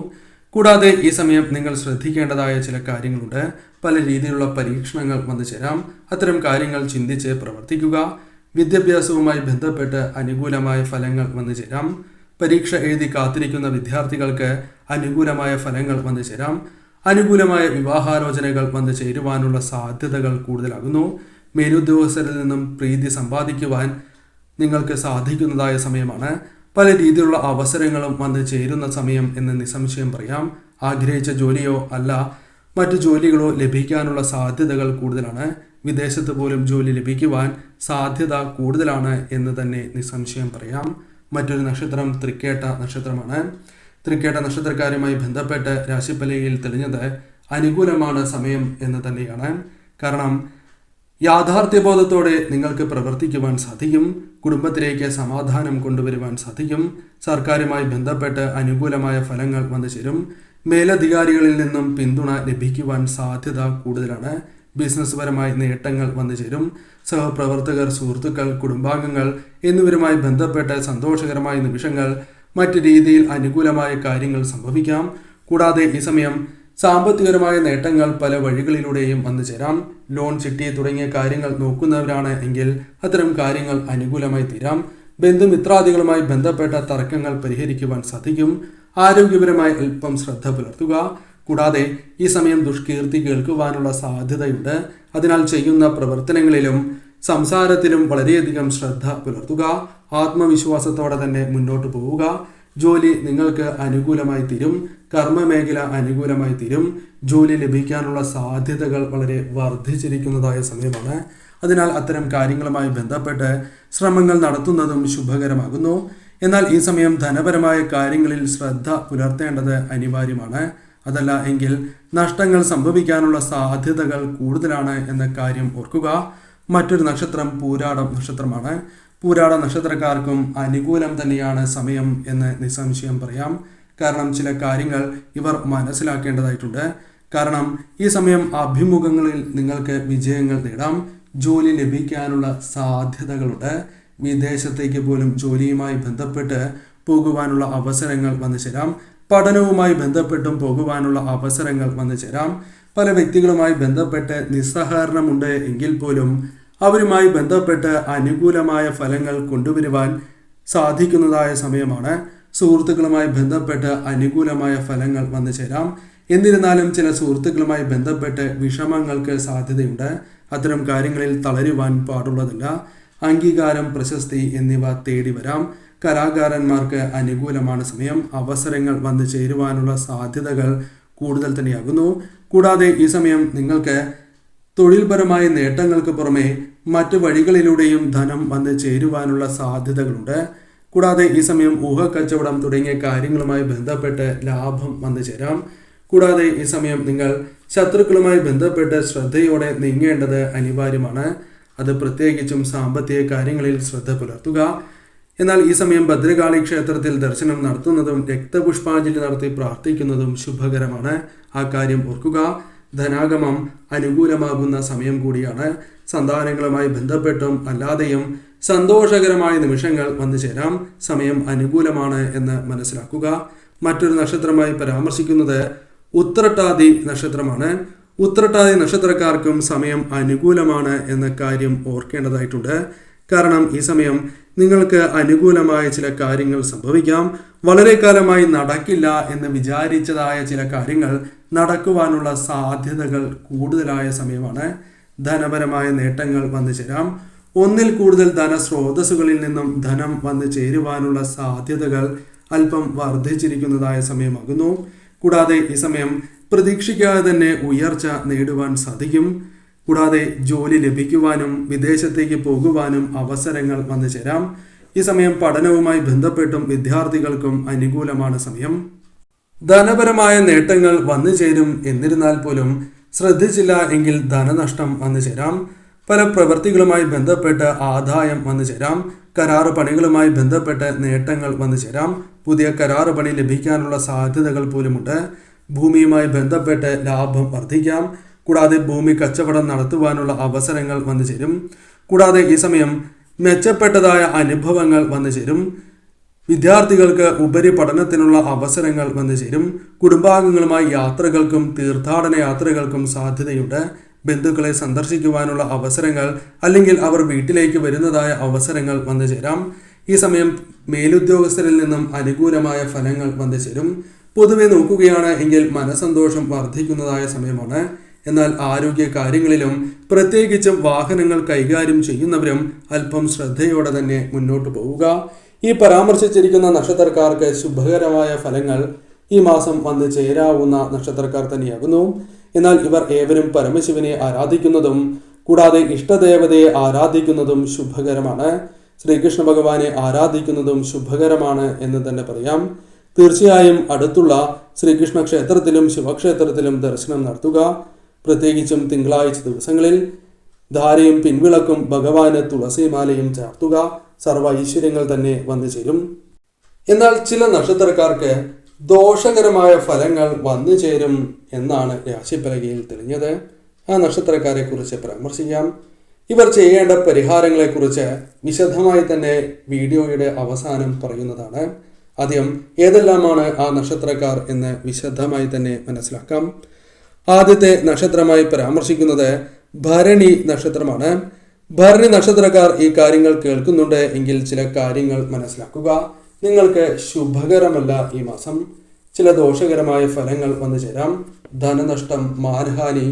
കൂടാതെ ഈ സമയം നിങ്ങൾ ശ്രദ്ധിക്കേണ്ടതായ ചില കാര്യങ്ങളുണ്ട്. പല രീതിയിലുള്ള പരീക്ഷണങ്ങൾ വന്നു ചേരാം. അത്തരം കാര്യങ്ങൾ ചിന്തിച്ച് പ്രവർത്തിക്കുക. വിദ്യാഭ്യാസവുമായി ബന്ധപ്പെട്ട് അനുകൂലമായ ഫലങ്ങൾ വന്നു ചേരാം. പരീക്ഷ എഴുതി കാത്തിരിക്കുന്ന വിദ്യാർത്ഥികൾക്ക് അനുകൂലമായ ഫലങ്ങൾ വന്നു ചേരാം. അനുകൂലമായ വിവാഹാലോചനകൾ വന്നു ചേരുവാനുള്ള സാധ്യതകൾ കൂടുതലാകുന്നു. മേലുദ്യോഗസ്ഥരിൽ നിന്നും പ്രീതി സമ്പാദിക്കുവാൻ നിങ്ങൾക്ക് സാധിക്കുന്നതായ സമയമാണ്. പല രീതിയിലുള്ള അവസരങ്ങളും വന്ന് ചേരുന്ന സമയം എന്ന് നിസ്സംശയം പറയാം. ആഗ്രഹിച്ച ജോലിയോ അല്ല മറ്റു ജോലികളോ ലഭിക്കാനുള്ള സാധ്യതകൾ കൂടുതലാണ്. വിദേശത്ത് പോലും ജോലി ലഭിക്കുവാൻ സാധ്യത കൂടുതലാണ് എന്ന് തന്നെ നിസ്സംശയം പറയാം. മറ്റൊരു നക്ഷത്രം തൃക്കേട്ട നക്ഷത്രമാണ്. തൃക്കേട്ട നക്ഷത്രക്കാരുമായി ബന്ധപ്പെട്ട് രാശിപ്പലയിൽ തെളിഞ്ഞത് അനുകൂലമാണ് സമയം എന്ന് തന്നെയാണ്. കാരണം യാഥാർത്ഥ്യബോധത്തോടെ നിങ്ങൾക്ക് പ്രവർത്തിക്കുവാൻ സാധിക്കും കുടുംബത്തിലേക്ക് സമാധാനം കൊണ്ടുവരുവാൻ സാധിക്കും സർക്കാരുമായി ബന്ധപ്പെട്ട് അനുകൂലമായ ഫലങ്ങൾ വന്നു ചേരും മേലധികാരികളിൽ നിന്നും പിന്തുണ ലഭിക്കുവാൻ സാധ്യത കൂടുതലാണ് ബിസിനസ് പരമായി നേട്ടങ്ങൾ വന്നു ചേരും സഹപ്രവർത്തകർ സുഹൃത്തുക്കൾ കുടുംബാംഗങ്ങൾ എന്നിവരുമായി ബന്ധപ്പെട്ട് സന്തോഷകരമായ നിമിഷങ്ങൾ മറ്റു രീതിയിൽ അനുകൂലമായ കാര്യങ്ങൾ സംഭവിക്കാം. കൂടാതെ ഈ സമയം സാമ്പത്തികപരമായ നേട്ടങ്ങൾ പല വഴികളിലൂടെയും വന്നു ചേരാം. ലോൺ ചിട്ടി തുടങ്ങിയ കാര്യങ്ങൾ നോക്കുന്നവരാണ് എങ്കിൽ അത്തരം കാര്യങ്ങൾ അനുകൂലമായി തീരാം. ബന്ധുമിത്രാദികളുമായി ബന്ധപ്പെട്ട തർക്കങ്ങൾ പരിഹരിക്കുവാൻ സാധിക്കും. ആരോഗ്യപരമായി അല്പം ശ്രദ്ധ പുലർത്തുക. കൂടാതെ ഈ സമയം ദുഷ്കീർത്തി കേൾക്കുവാനുള്ള സാധ്യതയുണ്ട്. അതിനാൽ ചെയ്യുന്ന പ്രവർത്തനങ്ങളിലും സംസാരത്തിലും വളരെയധികം ശ്രദ്ധ പുലർത്തുക ആത്മവിശ്വാസത്തോടെ തന്നെ മുന്നോട്ട് പോവുക. ജോലി നിങ്ങൾക്ക് അനുകൂലമായി തീരും കർമ്മമേഖല അനുകൂലമായി തീരും. ജോലി ലഭിക്കാനുള്ള സാധ്യതകൾ വളരെ വർദ്ധിച്ചിരിക്കുന്നതായ സമയമാണ്. അതിനാൽ അത്തരം കാര്യങ്ങളുമായി ബന്ധപ്പെട്ട് ശ്രമങ്ങൾ നടത്തുന്നതും ശുഭകരമാകുന്നു. എന്നാൽ ഈ സമയം ധനപരമായ കാര്യങ്ങളിൽ ശ്രദ്ധ പുലർത്തേണ്ടത് അനിവാര്യമാണ്. അതല്ല എങ്കിൽ നഷ്ടങ്ങൾ സംഭവിക്കാനുള്ള സാധ്യതകൾ കൂടുതലാണ് എന്ന കാര്യം ഓർക്കുക. മറ്റൊരു നക്ഷത്രം പൂരാടം നക്ഷത്രമാണ്. പൂരാട നക്ഷത്രക്കാർക്കും അനുകൂലം തന്നെയാണ് സമയം എന്ന് നിസ്സംശയം പറയാം. കാരണം ചില കാര്യങ്ങൾ ഇവർ മനസ്സിലാക്കേണ്ടതായിട്ടുണ്ട്. കാരണം ഈ സമയം അഭിമുഖങ്ങളിൽ നിങ്ങൾക്ക് വിജയങ്ങൾ നേടാം. ജോലി ലഭിക്കാനുള്ള സാധ്യതകളുണ്ട്. വിദേശത്തേക്ക് പോലും ജോലിയുമായി ബന്ധപ്പെട്ട് പോകുവാനുള്ള അവസരങ്ങൾ വന്നു ചേരാം. പഠനവുമായി ബന്ധപ്പെട്ടും പോകുവാനുള്ള അവസരങ്ങൾ വന്നു ചേരാം. പല വ്യക്തികളുമായി ബന്ധപ്പെട്ട് നിസ്സഹകരണമുണ്ട് എങ്കിൽ പോലും അവരുമായി ബന്ധപ്പെട്ട് അനുകൂലമായ ഫലങ്ങൾ കൊണ്ടുവരുവാൻ സാധിക്കുന്നതായ സമയമാണ്. സുഹൃത്തുക്കളുമായി ബന്ധപ്പെട്ട് അനുകൂലമായ ഫലങ്ങൾ വന്നു ചേരാം. എന്നിരുന്നാലും ചില സുഹൃത്തുക്കളുമായി ബന്ധപ്പെട്ട് വിഷമങ്ങൾക്ക് സാധ്യതയുണ്ട്. അത്തരം കാര്യങ്ങളിൽ തളരുവാൻ പാടുള്ളതല്ല. അംഗീകാരം പ്രശസ്തി എന്നിവ തേടി വരാം. കലാകാരന്മാർക്ക് അനുകൂലമാണ് സമയം. അവസരങ്ങൾ വന്നു ചേരുവാനുള്ള സാധ്യതകൾ കൂടുതൽ തന്നെയാകുന്നു. കൂടാതെ ഈ സമയം നിങ്ങൾക്ക് തൊഴിൽപരമായ നേട്ടങ്ങൾക്ക് പുറമെ മറ്റ് വഴികളിലൂടെയും ധനം വന്ന് ചേരുവാനുള്ള സാധ്യതകളുണ്ട്. കൂടാതെ ഈ സമയം ഊഹക്കച്ചവടം തുടങ്ങിയ കാര്യങ്ങളുമായി ബന്ധപ്പെട്ട് ലാഭം വന്നു ചേരാം. കൂടാതെ ഈ സമയം നിങ്ങൾ ശത്രുക്കളുമായി ബന്ധപ്പെട്ട് ശ്രദ്ധയോടെ നീങ്ങേണ്ടത് അനിവാര്യമാണ്. അത് പ്രത്യേകിച്ചും സാമ്പത്തിക കാര്യങ്ങളിൽ ശ്രദ്ധ പുലർത്തുക. എന്നാൽ ഈ സമയം ഭദ്രകാളി ക്ഷേത്രത്തിൽ ദർശനം നടത്തുന്നതും രക്തപുഷ്പാഞ്ജലി നടത്തി പ്രാർത്ഥിക്കുന്നതും ശുഭകരമാണ്. ആ കാര്യം ഓർക്കുക. ധനാഗമം അനുകൂലമാകുന്ന സമയം കൂടിയാണ് സന്താനങ്ങളുമായി ബന്ധപ്പെട്ടും അല്ലാതെയും സന്തോഷകരമായ നിമിഷങ്ങൾ വന്നു ചേരാം. സമയം അനുകൂലമാണ് എന്ന് മനസ്സിലാക്കുക. മറ്റൊരു നക്ഷത്രമായി പരാമർശിക്കുന്നത് ഉത്രട്ടാതി നക്ഷത്രമാണ്. ഉത്രട്ടാതി നക്ഷത്രക്കാർക്കും സമയം അനുകൂലമാണ് എന്ന കാര്യം ഓർക്കേണ്ടതായിട്ടുണ്ട്. കാരണം ഈ സമയം നിങ്ങൾക്ക് അനുകൂലമായ ചില കാര്യങ്ങൾ സംഭവിക്കാം. വളരെ കാലമായി നടക്കില്ല എന്ന് വിചാരിച്ചതായ ചില കാര്യങ്ങൾ നടക്കുവാനുള്ള സാധ്യതകൾ കൂടുതലായ സമയമാണ്. ധനപരമായ നേട്ടങ്ങൾ വന്നു ചേരാം. ഒന്നിൽ കൂടുതൽ ധനസ്രോതസ്സുകളിൽ നിന്നും ധനം വന്നു ചേരുവാനുള്ള സാധ്യതകൾ അല്പം വർദ്ധിച്ചിരിക്കുന്നതായ സമയമാകുന്നു. കൂടാതെ ഈ സമയം പ്രതീക്ഷിക്കാതെ തന്നെ ഉയർച്ച നേടുവാൻ സാധിക്കും. കൂടാതെ ജോലി ലഭിക്കുവാനും വിദേശത്തേക്ക് പോകുവാനും അവസരങ്ങൾ വന്നു ചേരാം. ഈ സമയം പഠനവുമായി ബന്ധപ്പെട്ടും വിദ്യാർത്ഥികൾക്കും അനുകൂലമാണ് സമയം. ധനപരമായ നേട്ടങ്ങൾ വന്നു ചേരും എന്നിരുന്നാൽ പോലും ശ്രദ്ധിച്ചില്ല എങ്കിൽ ധനനഷ്ടം വന്നു ചേരാം. പല പ്രവൃത്തികളുമായി ബന്ധപ്പെട്ട് ആദായം വന്നു ചേരാം. കരാറ് പണികളുമായി ബന്ധപ്പെട്ട് നേട്ടങ്ങൾ വന്നു ചേരാം. പുതിയ കരാറ് പണി ലഭിക്കാനുള്ള സാധ്യതകൾ പോലുമുണ്ട്. ഭൂമിയുമായി ബന്ധപ്പെട്ട് ലാഭം വർദ്ധിക്കാം. കൂടാതെ ഭൂമി കച്ചവടം നടത്തുവാനുള്ള അവസരങ്ങൾ വന്നു ചേരും. കൂടാതെ ഈ സമയം മെച്ചപ്പെട്ടതായ അനുഭവങ്ങൾ വന്നു ചേരും. വിദ്യാർത്ഥികൾക്ക് ഉപരി പഠനത്തിനുള്ള അവസരങ്ങൾ വന്നു ചേരും. കുടുംബാംഗങ്ങളുമായി യാത്രകൾക്കും തീർത്ഥാടന യാത്രകൾക്കും സാധ്യതയുണ്ട്. ബന്ധുക്കളെ സന്ദർശിക്കുവാനുള്ള അവസരങ്ങൾ അല്ലെങ്കിൽ അവർ വീട്ടിലേക്ക് വരുന്നതായ അവസരങ്ങൾ വന്നു ചേരാം. ഈ സമയം മേലുദ്യോഗസ്ഥരിൽ നിന്നും അനുകൂലമായ ഫലങ്ങൾ വന്നു ചേരും. പൊതുവെ നോക്കുകയാണ് എങ്കിൽ മനസന്തോഷം വർദ്ധിക്കുന്നതായ സമയമാണ്. എന്നാൽ ആരോഗ്യ കാര്യങ്ങളിലും പ്രത്യേകിച്ചും വാഹനങ്ങൾ കൈകാര്യം ചെയ്യുന്നവരും അല്പം ശ്രദ്ധയോടെ തന്നെ മുന്നോട്ട് പോവുക. ഈ പരാമർശിച്ചിരിക്കുന്ന നക്ഷത്രക്കാർക്ക് ശുഭകരമായ ഫലങ്ങൾ ഈ മാസം വന്ന് ചേരാവുന്ന നക്ഷത്രക്കാർ തന്നെയാകുന്നു. എന്നാൽ ഇവർ ഏവരും പരമശിവനെ ആരാധിക്കുന്നതും കൂടാതെ ഇഷ്ടദേവതയെ ആരാധിക്കുന്നതും ശുഭകരമാണ്. ശ്രീകൃഷ്ണ ഭഗവാനെ ആരാധിക്കുന്നതും ശുഭകരമാണ് എന്ന് തന്നെ പറയാം. തീർച്ചയായും അടുത്തുള്ള ശ്രീകൃഷ്ണ ക്ഷേത്രത്തിലും ശിവക്ഷേത്രത്തിലും ദർശനം നടത്തുക. പ്രത്യേകിച്ചും തിങ്കളാഴ്ച ദിവസങ്ങളിൽ ധാരയും പിൻവിളക്കും ഭഗവാന് തുളസിമാലയും ചാർത്തുക സർവ ഐശ്വര്യങ്ങൾ തന്നെ വന്നു ചേരും. എന്നാൽ ചില നക്ഷത്രക്കാർക്ക് ദോഷകരമായ ഫലങ്ങൾ വന്നു ചേരും എന്നാണ് രാശിപ്പലകയിൽ തെളിഞ്ഞത്. ആ നക്ഷത്രക്കാരെ കുറിച്ച് പരാമർശിക്കാം. ഇവർ ചെയ്യേണ്ട പരിഹാരങ്ങളെക്കുറിച്ച് വിശദമായി തന്നെ വീഡിയോയുടെ അവസാനം പറയുന്നതാണ്. ആദ്യം ഏതെല്ലാമാണ് ആ നക്ഷത്രക്കാർ എന്ന് വിശദമായി തന്നെ മനസ്സിലാക്കാം. ആദ്യത്തെ നക്ഷത്രമായി പരാമർശിക്കുന്നത് ഭരണി നക്ഷത്രമാണ്. ഭരണി നക്ഷത്രക്കാർ ഈ കാര്യങ്ങൾ കേൾക്കുന്നുണ്ട് എങ്കിൽ ചില കാര്യങ്ങൾ മനസ്സിലാക്കുക. നിങ്ങൾക്ക് ശുഭകരമല്ല ഈ മാസം. ചില ദോഷകരമായ ഫലങ്ങൾ വന്നു ചേരാം. ധനനഷ്ടം മാനഹാനി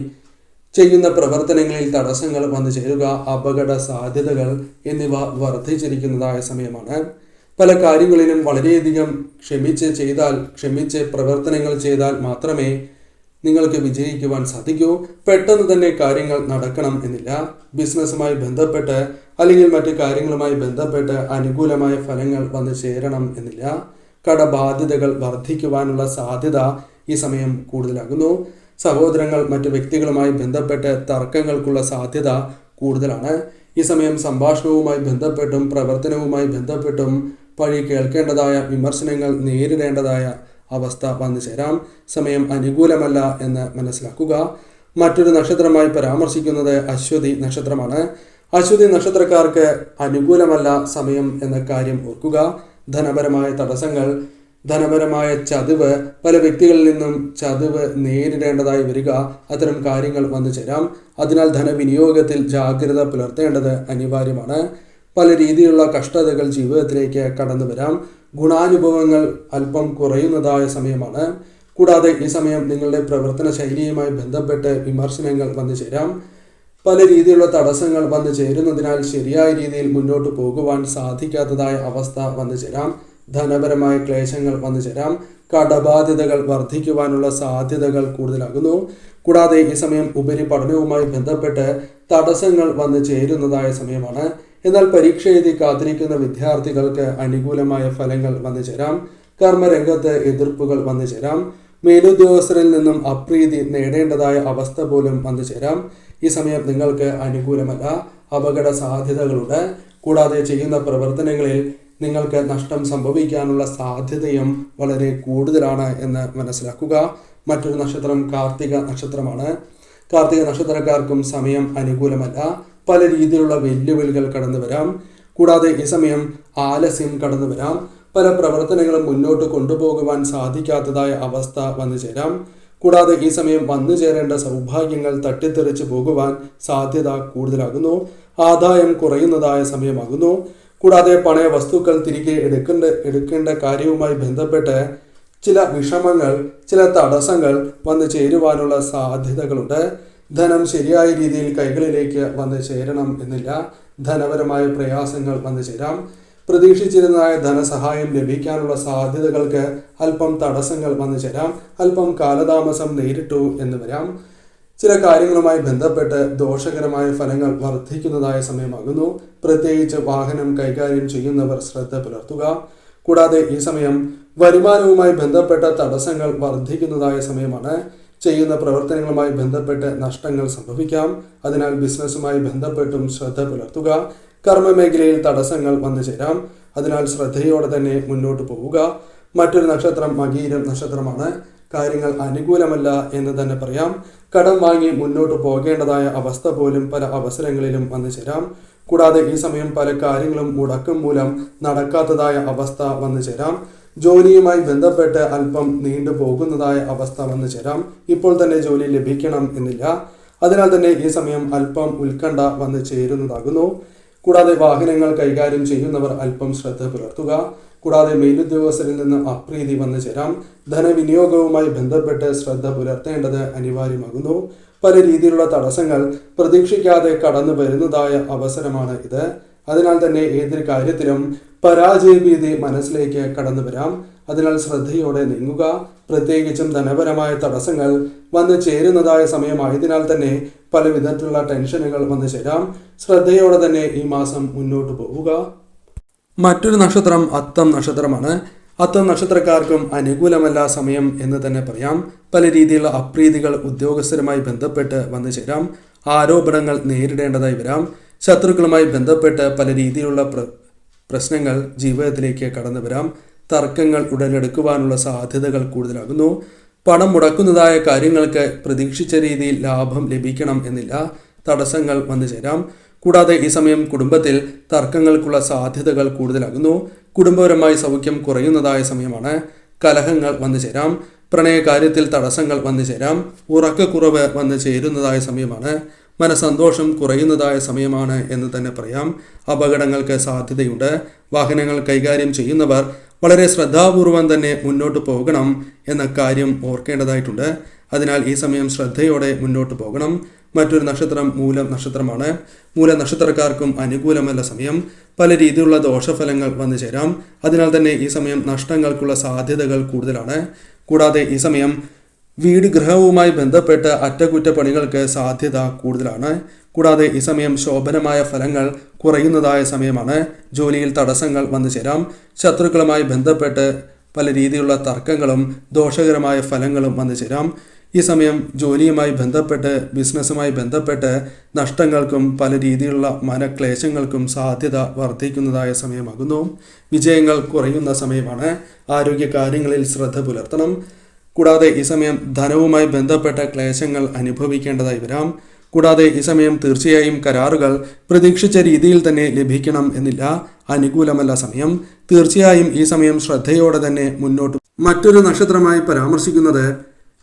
ചെയ്യുന്ന പ്രവർത്തനങ്ങളിൽ തടസ്സങ്ങൾ വന്നു ചേരുക അപകട സാധ്യതകൾ എന്നിവ വർദ്ധിച്ചിരിക്കുന്നതായ സമയമാണ്. പല കാര്യങ്ങളിലും വളരെയധികം ക്ഷമിച്ച് ചെയ്താൽ ക്ഷമിച്ച് പ്രവർത്തനങ്ങൾ ചെയ്താൽ മാത്രമേ നിങ്ങൾക്ക് വിജയിക്കുവാൻ സാധിക്കൂ. പെട്ടെന്ന് തന്നെ കാര്യങ്ങൾ നടക്കണം എന്നില്ല. ബിസിനസ്സുമായി ബന്ധപ്പെട്ട് അല്ലെങ്കിൽ മറ്റു കാര്യങ്ങളുമായി ബന്ധപ്പെട്ട് അനുകൂലമായ ഫലങ്ങൾ വന്നു ചേരണം എന്നില്ല. കടബാധ്യതകൾ വർദ്ധിക്കുവാനുള്ള സാധ്യത ഈ സമയം കൂടുതലാകുന്നു. സഹോദരങ്ങൾ മറ്റു വ്യക്തികളുമായി ബന്ധപ്പെട്ട് തർക്കങ്ങൾക്കുള്ള സാധ്യത കൂടുതലാണ്. ഈ സമയം സംഭാഷണവുമായി ബന്ധപ്പെട്ടും പ്രവർത്തനവുമായി ബന്ധപ്പെട്ടും വഴി കേൾക്കേണ്ടതായ വിമർശനങ്ങൾ നേരിടേണ്ടതായ അവസ്ഥ വന്നു ചേരാം. സമയം അനുകൂലമല്ല എന്ന് മനസ്സിലാക്കുക. മറ്റൊരു നക്ഷത്രമായി പരാമർശിക്കുന്നത് അശ്വതി നക്ഷത്രമാണ്. അശ്വതി നക്ഷത്രക്കാർക്ക് അനുകൂലമല്ല സമയം എന്ന കാര്യം ഓർക്കുക. ധനപരമായ തടസ്സങ്ങൾ ധനപരമായ ചതിവ് പല വ്യക്തികളിൽ നിന്നും ചതിവ് നേരിടേണ്ടതായി വരിക അത്തരം കാര്യങ്ങൾ വന്നു ചേരാം. അതിനാൽ ധനവിനിയോഗത്തിൽ ജാഗ്രത പുലർത്തേണ്ടത് അനിവാര്യമാണ്. പല രീതിയിലുള്ള കഷ്ടതകൾ ജീവിതത്തിലേക്ക് കടന്നു വരാം. ഗുണാനുഭവങ്ങൾ അല്പം കുറയുന്നതായ സമയമാണ്. കൂടാതെ ഈ സമയം നിങ്ങളുടെ പ്രവർത്തന ശൈലിയുമായി ബന്ധപ്പെട്ട് വിമർശനങ്ങൾ വന്നു ചേരാം. പല രീതിയിലുള്ള തടസ്സങ്ങൾ വന്നു ചേരുന്നതിനാൽ ശരിയായ രീതിയിൽ മുന്നോട്ട് പോകുവാൻ സാധിക്കാത്തതായ അവസ്ഥ വന്നു ചേരാം. ധനപരമായ ക്ലേശങ്ങൾ വന്നു ചേരാം. കടബാധ്യതകൾ വർദ്ധിക്കുവാനുള്ള സാധ്യതകൾ കൂടുതലാകുന്നു. കൂടാതെ ഈ സമയം ഉപരി പഠനവുമായി ബന്ധപ്പെട്ട് തടസ്സങ്ങൾ വന്നു ചേരുന്നതായ സമയമാണ്. എന്നാൽ പരീക്ഷ എഴുതി കാത്തിരിക്കുന്ന വിദ്യാർത്ഥികൾക്ക് അനുകൂലമായ ഫലങ്ങൾ വന്നു ചേരാം. കർമ്മരംഗത്ത് എതിർപ്പുകൾ വന്നു ചേരാം. മേലുദ്യോഗസ്ഥരിൽ നിന്നും അപ്രീതി നേടേണ്ടതായ അവസ്ഥ പോലും വന്നു ചേരാം. ഈ സമയം നിങ്ങൾക്ക് അനുകൂലമല്ല. അപകട സാധ്യതകളുണ്ട്. കൂടാതെ ചെയ്യുന്ന പ്രവർത്തനങ്ങളിൽ നിങ്ങൾക്ക് നഷ്ടം സംഭവിക്കാനുള്ള സാധ്യതയും വളരെ കൂടുതലാണ് എന്ന് മനസ്സിലാക്കുക. മറ്റൊരു നക്ഷത്രം കാർത്തിക നക്ഷത്രമാണ്. കാർത്തിക നക്ഷത്രക്കാർക്കും സമയം അനുകൂലമല്ല. പല രീതിയിലുള്ള വെല്ലുവിളികൾ കടന്നു വരാം. കൂടാതെ ഈ സമയം ആലസ്യം കടന്നു വരാം. പല പ്രവർത്തനങ്ങളും മുന്നോട്ട് കൊണ്ടുപോകുവാൻ സാധിക്കാത്തതായ അവസ്ഥ വന്നു ചേരാം. കൂടാതെ ഈ സമയം വന്നു ചേരേണ്ട സൗഭാഗ്യങ്ങൾ തട്ടിത്തെറിച്ച് പോകുവാൻ സാധ്യത കൂടുതലാകുന്നു. ആദായം കുറയുന്നതായ സമയമാകുന്നു. കൂടാതെ പണയ വസ്തുക്കൾ തിരികെ എടുക്കേണ്ട എടുക്കേണ്ട കാര്യവുമായി ബന്ധപ്പെട്ട് ചില വിഷമങ്ങൾ ചില തടസ്സങ്ങൾ വന്നു ചേരുവാനുള്ള സാധ്യതകളുണ്ട്. ധനം ശരിയായ രീതിയിൽ കൈകളിലേക്ക് വന്ന് ചേരണം എന്നില്ല. ധനപരമായ പ്രയാസങ്ങൾ വന്നു ചേരാം. പ്രതീക്ഷിച്ചിരുന്നതായ ധനസഹായം ലഭിക്കാനുള്ള സാധ്യതകൾക്ക് അല്പം തടസ്സങ്ങൾ വന്നു ചേരാം. അല്പം കാലതാമസം നേരിട്ടു എന്ന് വരാം. ചില കാര്യങ്ങളുമായി ബന്ധപ്പെട്ട് ദോഷകരമായ ഫലങ്ങൾ വർദ്ധിക്കുന്നതായ സമയമാകുന്നു. പ്രത്യേകിച്ച് വാഹനം കൈകാര്യം ചെയ്യുന്നവർ ശ്രദ്ധ പുലർത്തുക. കൂടാതെ ഈ സമയം വരുമാനവുമായി ബന്ധപ്പെട്ട തടസ്സങ്ങൾ വർദ്ധിക്കുന്നതായ സമയമാണ്. ചെയ്യുന്ന പ്രവർത്തനങ്ങളുമായി ബന്ധപ്പെട്ട് നഷ്ടങ്ങൾ സംഭവിക്കാം. അതിനാൽ ബിസിനസ്സുമായി ബന്ധപ്പെട്ടും ശ്രദ്ധ പുലർത്തുക. കർമ്മമേഖലയിൽ തടസ്സങ്ങൾ വന്നു ചേരാം. അതിനാൽ ശ്രദ്ധയോടെ തന്നെ മുന്നോട്ട് പോവുക. മറ്റൊരു നക്ഷത്രം മകീരം നക്ഷത്രമാണ്. കാര്യങ്ങൾ അനുകൂലമല്ല എന്ന് തന്നെ പറയാം. കടം വാങ്ങി മുന്നോട്ട് പോകേണ്ടതായ അവസ്ഥ പോലും പല അവസരങ്ങളിലും വന്നു ചേരാം. കൂടാതെ ഈ സമയം പല കാര്യങ്ങളും മുടക്കം മൂലം നടക്കാത്തതായ അവസ്ഥ വന്നു ചേരാം. ജോലിയുമായി ബന്ധപ്പെട്ട് അല്പം നീണ്ടു പോകുന്നതായ അവസ്ഥ വന്നു ചേരാം. ഇപ്പോൾ തന്നെ ജോലി ലഭിക്കണം എന്നില്ല. അതിനാൽ തന്നെ ഈ സമയം അല്പം ഉത്കണ്ഠ വന്നു ചേരുന്നതാകുന്നു. കൂടാതെ വാഹനങ്ങൾ കൈകാര്യം ചെയ്യുന്നവർ അല്പം ശ്രദ്ധ പുലർത്തുക. കൂടാതെ മേലുദ്യോഗസ്ഥരിൽ നിന്ന് അപ്രീതി വന്നു ചേരാം. ധനവിനിയോഗവുമായി ബന്ധപ്പെട്ട് ശ്രദ്ധ പുലർത്തേണ്ടത് അനിവാര്യമാകുന്നു. പല രീതിയിലുള്ള തടസ്സങ്ങൾ പ്രതീക്ഷിക്കാതെ കടന്നു വരുന്നതായ അവസരമാണ് ഇത്. അതിനാൽ തന്നെ ഏതൊരു കാര്യത്തിലും പരാജയഭീതി മനസ്സിലേക്ക് കടന്നു വരാം. അതിനാൽ ശ്രദ്ധയോടെ നീങ്ങുക. പ്രത്യേകിച്ചും ധനപരമായ തടസ്സങ്ങൾ വന്നു ചേരുന്നതായ സമയമായതിനാൽ തന്നെ പല വിധത്തിലുള്ള ടെൻഷനുകൾ വന്നു ചേരാം. ശ്രദ്ധയോടെ തന്നെ ഈ മാസം മുന്നോട്ട് പോവുക. മറ്റൊരു നക്ഷത്രം അത്തം നക്ഷത്രമാണ്. അത്തം നക്ഷത്രക്കാർക്കും അനുകൂലമല്ല സമയം എന്ന് തന്നെ പറയാം. പല രീതിയിലുള്ള അപ്രീതികൾ ഉദ്യോഗസ്ഥരുമായി ബന്ധപ്പെട്ട് വന്നു ചേരാം. ആരോപണങ്ങൾ നേരിടേണ്ടതായി വരാം. ശത്രുക്കളുമായി ബന്ധപ്പെട്ട് പല രീതിയിലുള്ള പ്ര പ്രശ്നങ്ങൾ ജീവിതത്തിലേക്ക് കടന്നു വരാം. തർക്കങ്ങൾ ഉടലെടുക്കുവാനുള്ള സാധ്യതകൾ കൂടുതലാകുന്നു. പണം മുടക്കുന്നതായ കാര്യങ്ങൾക്ക് പ്രതീക്ഷിച്ച രീതിയിൽ ലാഭം ലഭിക്കണം എന്നില്ല. തടസ്സങ്ങൾ വന്നു ചേരാം. കൂടാതെ ഈ സമയം കുടുംബത്തിൽ തർക്കങ്ങൾക്കുള്ള സാധ്യതകൾ കൂടുതലാകുന്നു. കുടുംബപരമായി സൗഖ്യം കുറയുന്നതായ സമയമാണ്. കലഹങ്ങൾ വന്നു ചേരാം. പ്രണയകാര്യത്തിൽ തടസ്സങ്ങൾ വന്നു ചേരാം. ഉറക്കക്കുറവ് വന്നു ചേരുന്നതായ സമയമാണ്. മനസന്തോഷം കുറയുന്നതായ സമയമാണ് എന്ന് തന്നെ പറയാം. അപകടങ്ങൾക്ക് സാധ്യതയുണ്ട്. വാഹനങ്ങൾ കൈകാര്യം ചെയ്യുന്നവർ വളരെ ശ്രദ്ധാപൂർവം തന്നെ മുന്നോട്ട് പോകണം എന്ന കാര്യം ഓർക്കേണ്ടതായിട്ടുണ്ട്. അതിനാൽ ഈ സമയം ശ്രദ്ധയോടെ മുന്നോട്ട് പോകണം. മറ്റൊരു നക്ഷത്രം മൂലം നക്ഷത്രമാണ്. മൂല നക്ഷത്രക്കാർക്കും അനുകൂലമല്ല സമയം. പല രീതിയിലുള്ള ദോഷഫലങ്ങൾ വന്നു ചേരാം. അതിനാൽ തന്നെ ഈ സമയം നഷ്ടങ്ങൾക്കുള്ള സാധ്യതകൾ കൂടുതലാണ്. കൂടാതെ ഈ സമയം വീട് ഗൃഹവുമായി ബന്ധപ്പെട്ട അറ്റകുറ്റപ്പണികൾക്ക് സാധ്യത കൂടുതലാണ്. കൂടാതെ ഈ സമയം ശോഭനമായ ഫലങ്ങൾ കുറയുന്നതായ സമയമാണ്. ജോലിയിൽ തടസ്സങ്ങൾ വന്നു ചേരാം. ശത്രുക്കളുമായി ബന്ധപ്പെട്ട് പല രീതിയിലുള്ള തർക്കങ്ങളും ദോഷകരമായ ഫലങ്ങളും വന്നു ചേരാം. ഈ സമയം ജോലിയുമായി ബന്ധപ്പെട്ട് ബിസിനസ്സുമായി ബന്ധപ്പെട്ട് നഷ്ടങ്ങൾക്കും പല രീതിയിലുള്ള മനക്ലേശങ്ങൾക്കും സാധ്യത വർദ്ധിക്കുന്നതായ സമയമാകുന്നു. വിജയങ്ങൾ കുറയുന്ന സമയമാണ്. ആരോഗ്യ കാര്യങ്ങളിൽ ശ്രദ്ധ പുലർത്തണം. കൂടാതെ ഈ സമയം ധനവുമായി ബന്ധപ്പെട്ട ക്ലേശങ്ങൾ അനുഭവിക്കേണ്ടതായി വരാം. കൂടാതെ ഈ സമയം തീർച്ചയായും കരാറുകൾ പ്രതീക്ഷിച്ച രീതിയിൽ തന്നെ ലഭിക്കണം എന്നില്ല. അനുകൂലമല്ല സമയം. തീർച്ചയായും ഈ സമയം ശ്രദ്ധയോടെ തന്നെ മുന്നോട്ട് മറ്റൊരു നക്ഷത്രമായി പരാമർശിക്കുന്നത്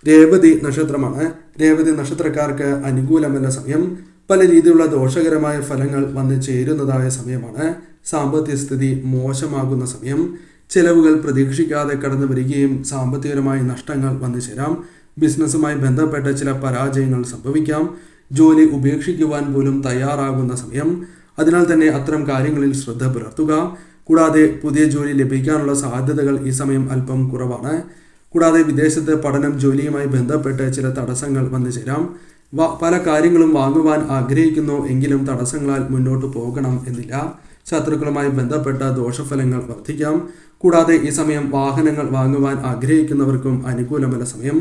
രേവതി നക്ഷത്രമാണ്. രേവതി നക്ഷത്രക്കാർക്ക് അനുകൂലമല്ല സമയം. പല രീതിയിലുള്ള ദോഷകരമായ ഫലങ്ങൾ വന്നു ചേരുന്നതായ സമയമാണ്. സാമ്പത്തിക സ്ഥിതി മോശമാകുന്ന സമയം. ചെലവുകൾ പ്രതീക്ഷിക്കാതെ കടന്നു വരികയും സാമ്പത്തികപരമായ നഷ്ടങ്ങൾ വന്നു ചേരാം. ബിസിനസ്സുമായി ബന്ധപ്പെട്ട ചില പരാജയങ്ങൾ സംഭവിക്കാം. ജോലി ഉപേക്ഷിക്കുവാൻ പോലും തയ്യാറാകുന്ന സമയം. അതിനാൽ തന്നെ അത്തരം കാര്യങ്ങളിൽ ശ്രദ്ധ പുലർത്തുക. കൂടാതെ പുതിയ ജോലി ലഭിക്കാനുള്ള സാധ്യതകൾ ഈ സമയം അല്പം കുറവാണ്. കൂടാതെ വിദേശത്ത് പഠനം ജോലിയുമായി ബന്ധപ്പെട്ട് ചില തടസ്സങ്ങൾ വന്നു ചേരാം. പല കാര്യങ്ങളും വാങ്ങുവാൻ ആഗ്രഹിക്കുന്നു എങ്കിലും തടസ്സങ്ങളാൽ മുന്നോട്ട് പോകണം എന്നില്ല. ശത്രുക്കളുമായി ബന്ധപ്പെട്ട ദോഷഫലങ്ങൾ വർദ്ധിക്കാം. കൂടാതെ ഈ സമയം വാഹനങ്ങൾ വാങ്ങുവാൻ ആഗ്രഹിക്കുന്നവർക്കും അനുകൂലമല്ല സമയം.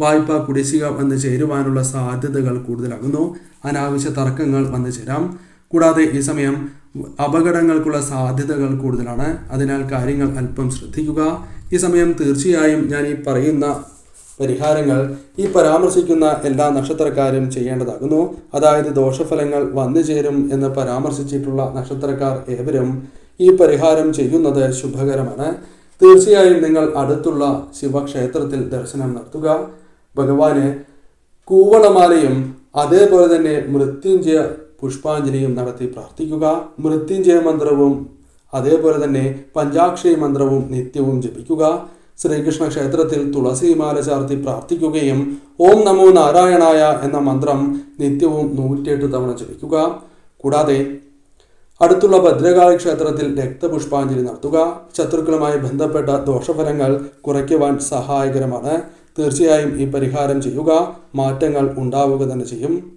വായ്പ കുടിശ്ശിക വന്നു ചേരുവാനുള്ള സാധ്യതകൾ കൂടുതലാകുന്നു. അനാവശ്യ തർക്കങ്ങൾ വന്നു ചേരാം. കൂടാതെ ഈ സമയം അപകടങ്ങൾക്കുള്ള സാധ്യതകൾ കൂടുതലാണ്. അതിനാൽ കാര്യങ്ങൾ അല്പം ശ്രദ്ധിക്കുക. ഈ സമയം തീർച്ചയായും ഞാൻ ഈ പറയുന്ന പരിഹാരങ്ങൾ ഈ പരാമർശിക്കുന്ന എല്ലാ നക്ഷത്രക്കാരും ചെയ്യേണ്ടതാകുന്നു. അതായത് ദോഷഫലങ്ങൾ വന്നു ചേരും എന്ന് പരാമർശിച്ചിട്ടുള്ള നക്ഷത്രക്കാർ ഏവരും ഈ പരിഹാരം ചെയ്യുന്നത് ശുഭകരമാണ്. തീർച്ചയായും നിങ്ങൾ അടുത്തുള്ള ശിവക്ഷേത്രത്തിൽ ദർശനം നടത്തുക. ഭഗവാന് കൂവളമാലയും അതേപോലെ തന്നെ മൃത്യുഞ്ജയ പുഷ്പാഞ്ജലിയും നടത്തി പ്രാർത്ഥിക്കുക. മൃത്യുഞ്ജയ മന്ത്രവും അതേപോലെ തന്നെ പഞ്ചാക്ഷരി മന്ത്രവും നിത്യവും ജപിക്കുക. ശ്രീകൃഷ്ണ ക്ഷേത്രത്തിൽ തുളസിമാല ചാർത്തി പ്രാർത്ഥിക്കുകയും ഓം നമോ നാരായണായ എന്ന മന്ത്രം നിത്യവും നൂറ്റിയെട്ട് തവണ ജപിക്കുക. കൂടാതെ അടുത്തുള്ള ഭദ്രകാളി ക്ഷേത്രത്തിൽ രക്തപുഷ്പാഞ്ജലി നടത്തുക. ശത്രുക്കളുമായി ബന്ധപ്പെട്ട ദോഷഫലങ്ങൾ കുറയ്ക്കുവാൻ സഹായകരമാണ്. തീർച്ചയായും ഈ പരിഹാരം ചെയ്യുക. മാറ്റങ്ങൾ ഉണ്ടാവുക തന്നെ ചെയ്യും.